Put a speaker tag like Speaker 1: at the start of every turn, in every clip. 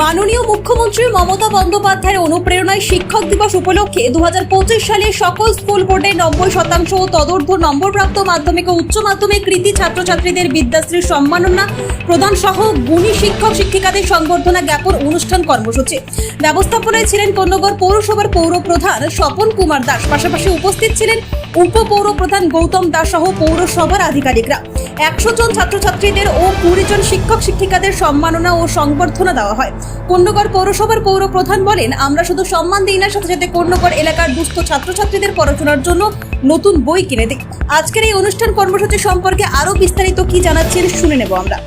Speaker 1: মাননীয় মুখ্যমন্ত্রী মমতা বন্দ্যোপাধ্যায়ের অনুপ্রেরণায় শিক্ষক দিবস উপলক্ষে দু হাজার পঁচিশ সালে সকল স্কুল বোর্ডে নব্বই শতাংশ ও তদর্ধ নম্বরপ্রাপ্ত মাধ্যমিক ও উচ্চ মাধ্যমিক কৃতি ছাত্রছাত্রীদের বিদ্যাশ্রী সম্মাননা প্রদান সহ গুণী শিক্ষক শিক্ষিকাদের সংবর্ধনা জ্ঞাপন অনুষ্ঠান কর্মসূচি। ব্যবস্থাপনায় ছিলেন কন্যগড় পৌরসভার পৌর প্রধান স্বপন কুমার দাস। পাশাপাশি উপস্থিত ছিলেন উপপৌর প্রধান গৌতম দাস সহ পৌরসভার আধিকারিকরা। একশো জন ছাত্রছাত্রীদের ও কুড়ি জন শিক্ষক শিক্ষিকাদের সম্মাননা ও সংবর্ধনা দেওয়া হয়। কন্যগড় পৌরসভার পৌর প্রধান বলেন, আমরা শুধু সম্মান দিই না, সাথে সাথে কন্যগড় এলাকার দুস্থ ছাত্রছাত্রীদের পড়াশোনার জন্য নতুন বই কিনে দিই। আজকের এই অনুষ্ঠান কর্মসূচি সম্পর্কে আরও বিস্তারিত কি জানাচ্ছেন, শুনে নেব আমরা।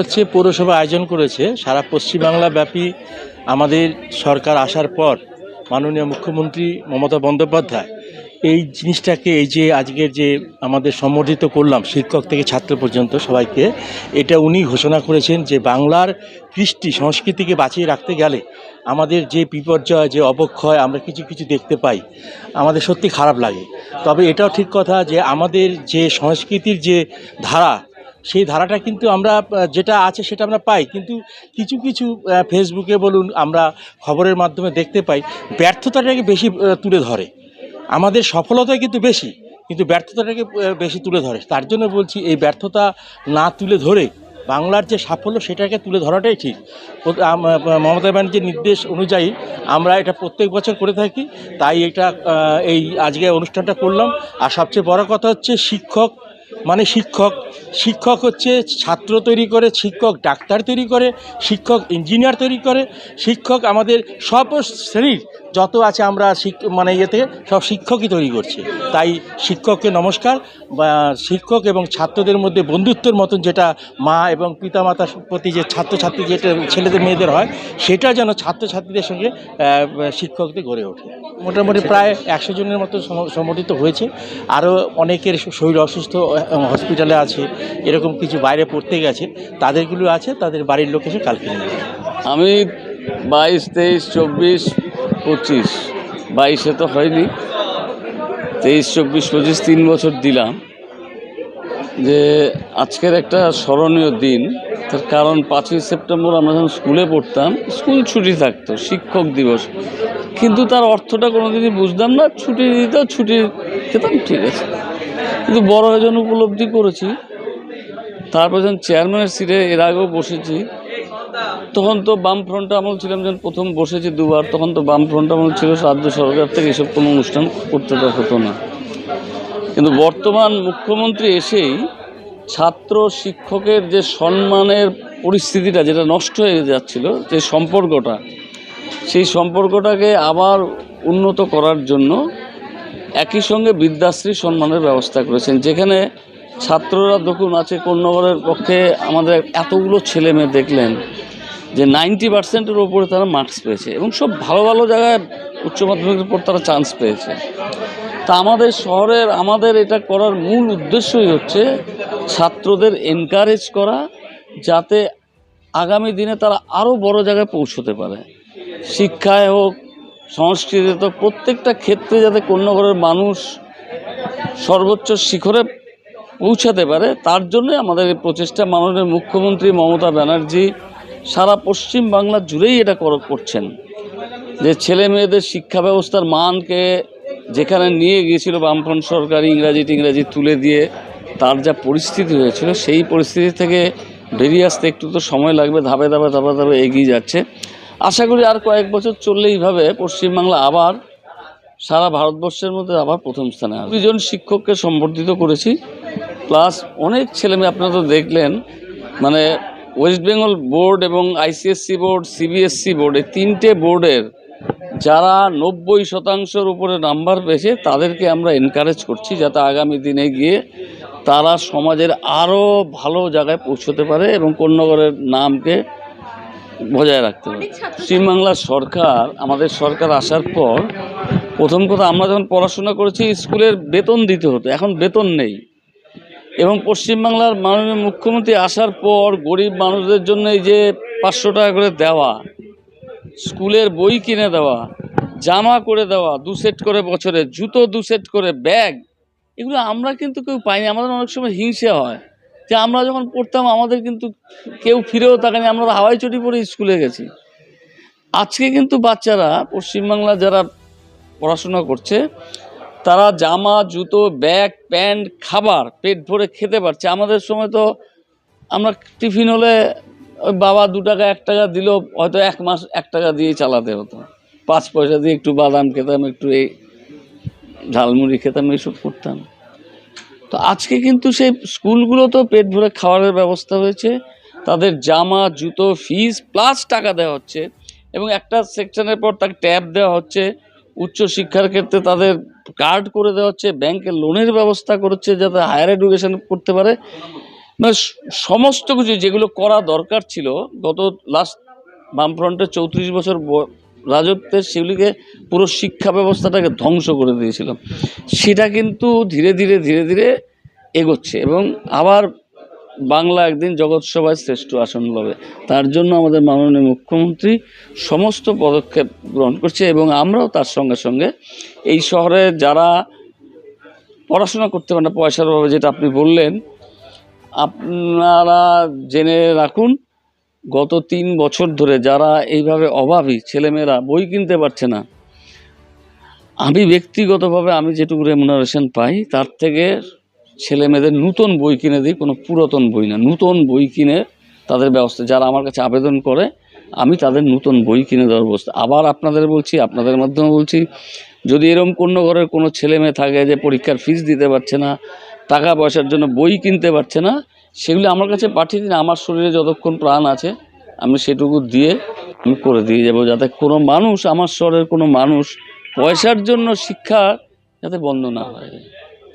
Speaker 2: হচ্ছে পৌরসভা আয়োজন করেছে। সারা পশ্চিমবাংলা ব্যাপী আমাদের সরকার আসার পর মাননীয় মুখ্যমন্ত্রী মমতা বন্দ্যোপাধ্যায় এই জিনিসটাকে, এই যে আজকের যে আমাদের সম্বর্ধিত করলাম শিক্ষক থেকে ছাত্র পর্যন্ত সবাইকে, এটা উনি ঘোষণা করেছেন যে বাংলার কৃষ্টি সংস্কৃতিকে বাঁচিয়ে রাখতে গেলে আমাদের যে বিপর্যয়, যে অবক্ষয় আমরা কিছু কিছু দেখতে পাই, আমাদের সত্যি খারাপ লাগে। তবে এটাও ঠিক কথা যে আমাদের যে সংস্কৃতির যে ধারা, সেই ধারাটা কিন্তু আমরা, যেটা আছে সেটা আমরা পাই। কিন্তু কিছু কিছু ফেসবুকে বলুন আমরা খবরের মাধ্যমে দেখতে পাই, ব্যর্থতাটাকে বেশি তুলে ধরে। আমাদের সফলতাই কিন্তু বেশি, কিন্তু ব্যর্থতাটাকে বেশি তুলে ধরে। তার জন্য বলছি, এই ব্যর্থতা না তুলে ধরে বাংলার যে সাফল্য, সেটাকে তুলে ধরাটাই ঠিক। মমতা ব্যানার্জির নির্দেশ অনুযায়ী আমরা এটা প্রত্যেক বছর করে থাকি। তাই এটা এই আজকে অনুষ্ঠানটা করলাম। আর সবচেয়ে বড় কথা হচ্ছে, শিক্ষক মানে শিক্ষক শিক্ষক হচ্ছে ছাত্র তৈরি করে, শিক্ষক ডাক্তার তৈরি করে, শিক্ষক ইঞ্জিনিয়ার তৈরি করে, শিক্ষক আমাদের সব শ্রেণির যত আছে আমরা শিক মানে ইয়েতে সব শিক্ষকই তৈরি করছি। তাই শিক্ষককে নমস্কার বা শিক্ষক এবং ছাত্রদের মধ্যে বন্ধুত্বের মতন যেটা মা এবং পিতামাতার প্রতি যে ছাত্রছাত্রী যেটা ছেলেদের মেয়েদের হয় সেটা যেন ছাত্রছাত্রীদের সঙ্গে শিক্ষকদের গড়ে ওঠে। মোটামুটি প্রায় একশো জনের মতো সম- সংগঠিত হয়েছে। আরও অনেকের শরীর অসুস্থ হসপিটালে আছে এরকম কিছু বাইরে পড়তে গেছে তাদেরগুলো আছে তাদের বাড়ির লোক এসে কালকে নিয়ে
Speaker 3: আমি বাইশ তেইশ চব্বিশ পঁচিশ, বাইশে তো হয়নি। তেইশ, চব্বিশ, পঁচিশ, তিন বছর দিলাম। যে আজকের একটা স্মরণীয় দিন। তার কারণ পাঁচই সেপ্টেম্বর আমরা যখন স্কুলে পড়তাম, স্কুল ছুটি থাকতো, শিক্ষক দিবস। কিন্তু তার অর্থটা কোনো দিনই বুঝতাম না, ছুটি দিত ছুটি খেতাম, ঠিক আছে। কিন্তু বড় হয়ে যখন উপলব্ধি করেছি, তারপর যখন চেয়ারম্যানের সিটে এর আগেও বসেছি তখন তো বাম ফ্রন্ট আমল ছিলাম, যখন প্রথম বসেছি দুবার, তখন তো বাম ফ্রন্ট আমল ছিল রাজ্য সরকার থেকে এসব কোনো অনুষ্ঠান করতে দেওয়া হতো না। কিন্তু বর্তমান মুখ্যমন্ত্রী এসেই ছাত্র শিক্ষকের যে সম্মানের পরিস্থিতিটা যেটা নষ্ট হয়ে যাচ্ছিল, যে সম্পর্কটা, সেই সম্পর্কটাকে আবার উন্নত করার জন্য একই সঙ্গে বিদ্যাশ্রী সম্মানের ব্যবস্থা করেছেন। যেখানে ছাত্ররা, দেখুন, আছে কন্যগরের পক্ষে আমাদের এতগুলো ছেলে মেয়ে দেখলেন যে নাইনটি পার্সেন্টের ওপরে তারা মার্কস পেয়েছে এবং সব ভালো ভালো জায়গায় উচ্চ মাধ্যমিকের পর তারা চান্স পেয়েছে। তা আমাদের শহরের, আমাদের এটা করার মূল উদ্দেশ্যই হচ্ছে ছাত্রদের এনকারেজ করা যাতে আগামী দিনে তারা আরও বড় জায়গায় পৌঁছতে পারে। শিক্ষায় হোক, সংস্কৃতিতে তো প্রত্যেকটা ক্ষেত্রে যাতে কন্যাঘরের মানুষ সর্বোচ্চ শিখরে পৌঁছাতে পারে, তার জন্য আমাদের এই প্রচেষ্টা। মাননীয় মুখ্যমন্ত্রী মমতা ব্যানার্জি সারা পশ্চিম বাংলা জুড়েই এটা কর- করছেন। যে ছেলে মেয়েদের শিক্ষা ব্যবস্থার মানকে যেখানে নিয়ে গিয়েছিল বামফ্রন্ট সরকার ইংরাজি টিংরাজি তুলে দিয়ে, তার যা পরিস্থিতি হয়েছিল, সেই পরিস্থিতি থেকে বেরিয়ে আসতে একটু তো সময় লাগবে, ধাপে ধাপে ধাপে ধাপে এগিয়ে যাচ্ছে। আশা করি আর কয়েক বছর চললে এইভাবে পশ্চিমবাংলা আবার সারা ভারতবর্ষের মধ্যে আবার প্রথম স্থানে আসবে। দুজন শিক্ষককে সম্বর্ধিত করেছি, প্লাস অনেক ছেলেমেয়ে আপনারা তো দেখলেন মানে ওয়েস্ট বেঙ্গল বোর্ড এবং আইসিএসসি বোর্ড সিবিএসসি বোর্ড এই তিনটে বোর্ডের যারা নব্বই শতাংশের উপরে নাম্বার পেয়েছে তাদেরকে আমরা এনকারেজ করছি যাতে আগামী দিনে গিয়ে তারা সমাজের আরও ভালো জায়গায় পৌঁছতে পারে এবং কন্যাগরের নামকে বজায় রাখতে পারে। পশ্চিমবাংলার সরকার আমাদের সরকার আসার পর প্রথম কথা আমরা যখন পড়াশোনা করেছি স্কুলের বেতন দিতে হতো এখন বেতন নেই। এবং পশ্চিমবাংলার মাননীয় মুখ্যমন্ত্রী আসার পর গরিব মানুষদের জন্য এই যে পাঁচশো টাকা করে দেওয়া, স্কুলের বই কিনে দেওয়া, জামা করে দেওয়া, দু সেট করে বছরে, জুতো দু সেট করে, ব্যাগ, এগুলো আমরা কিন্তু কেউ পাইনি। আমাদের অনেক সময় হিংসে হয় যে আমরা যখন পড়তাম, আমাদের কিন্তু কেউ ফিরেও তাকানি আমরা হাওয়াই চটি পরে স্কুলে গেছি। আজকে কিন্তু বাচ্চারা পশ্চিমবাংলা যারা পড়াশোনা করছে তারা জামা, জুতো, ব্যাগ, প্যান্ট, খাবার, পেট ভরে খেতে পারছে। আমাদের সময় তো আমরা টিফিন হলে ওই বাবা দু টাকা, এক টাকা দিল হয়তো এক মাস এক টাকা দিয়ে চালাতে হতো। পাঁচ পয়সা দিয়ে একটু বাদাম খেতাম, একটু এই ঝালমুড়ি খেতাম, এইসব করতাম। তো আজকে কিন্তু সেই স্কুলগুলো তো পেট ভরে খাওয়ারের ব্যবস্থা হয়েছে। তাদের জামা, জুতো, ফিস প্লাস টাকা দেওয়া হচ্ছে এবং একটা সেকশনের পর তাকে ট্যাব দেওয়া হচ্ছে। উচ্চ শিক্ষার ক্ষেত্রে তাদের কার্ড করে দেওয়া হচ্ছে ব্যাংকে লোনের ব্যবস্থা করছে যাতে হায়ার এডুকেশন করতে পারে। মানে সমস্ত কিছু, যেগুলো করা দরকার ছিল, গত লাস্ট বামফ্রন্টের চৌত্রিশ বছর রাজত্বের সেগুলিকে পুরো শিক্ষা ব্যবস্থাটাকে ধ্বংস করে দিয়েছিল সেটা কিন্তু ধীরে ধীরে ধীরে ধীরে এগোচ্ছে এবং আবার বাংলা একদিন জগৎ সভায় শ্রেষ্ঠ আসন লবে। তার জন্য আমাদের মাননীয় মুখ্যমন্ত্রী সমস্ত পদক্ষেপ গ্রহণ করছে এবং আমরাও তার সঙ্গে সঙ্গে এই শহরে যারা পড়াশোনা করতে পারে না পয়সার অভাবে, যেটা আপনি বললেন, আপনারা জেনে রাখুন, গত তিন বছর ধরে যারা এইভাবে অভাবী ছেলেমেয়েরা বই কিনতে পারছে না, আমি ব্যক্তিগতভাবে আমি যেটুকু রেমুনারেশন পাই, তার থেকে ছেলে মেয়েদের নূতন বই কিনে দিই, কোনো পুরাতন বই না, নূতন বই কিনে তাদের ব্যবস্থা, যারা আমার কাছে আবেদন করে, আমি তাদের নূতন বই কিনে দেওয়ার ব্যবস্থা। আবার আপনাদের বলছি, আপনাদের মাধ্যমে বলছি, যদি এরকম কোনো ঘরের কোনো ছেলে মেয়ে থাকে যে পরীক্ষার ফিস দিতে পারছে না, টাকা পয়সার জন্য বই কিনতে পারছে না, সেগুলি আমার কাছে পাঠিয়ে দিন, আমার শরীরে যতক্ষণ প্রাণ আছে, আমি সেটুকু দিয়ে আমি করে দিয়ে যাব, যাতে কোনো মানুষ, আমার শহরের কোনো মানুষ পয়সার জন্য শিক্ষা যাতে বন্ধ না হয়।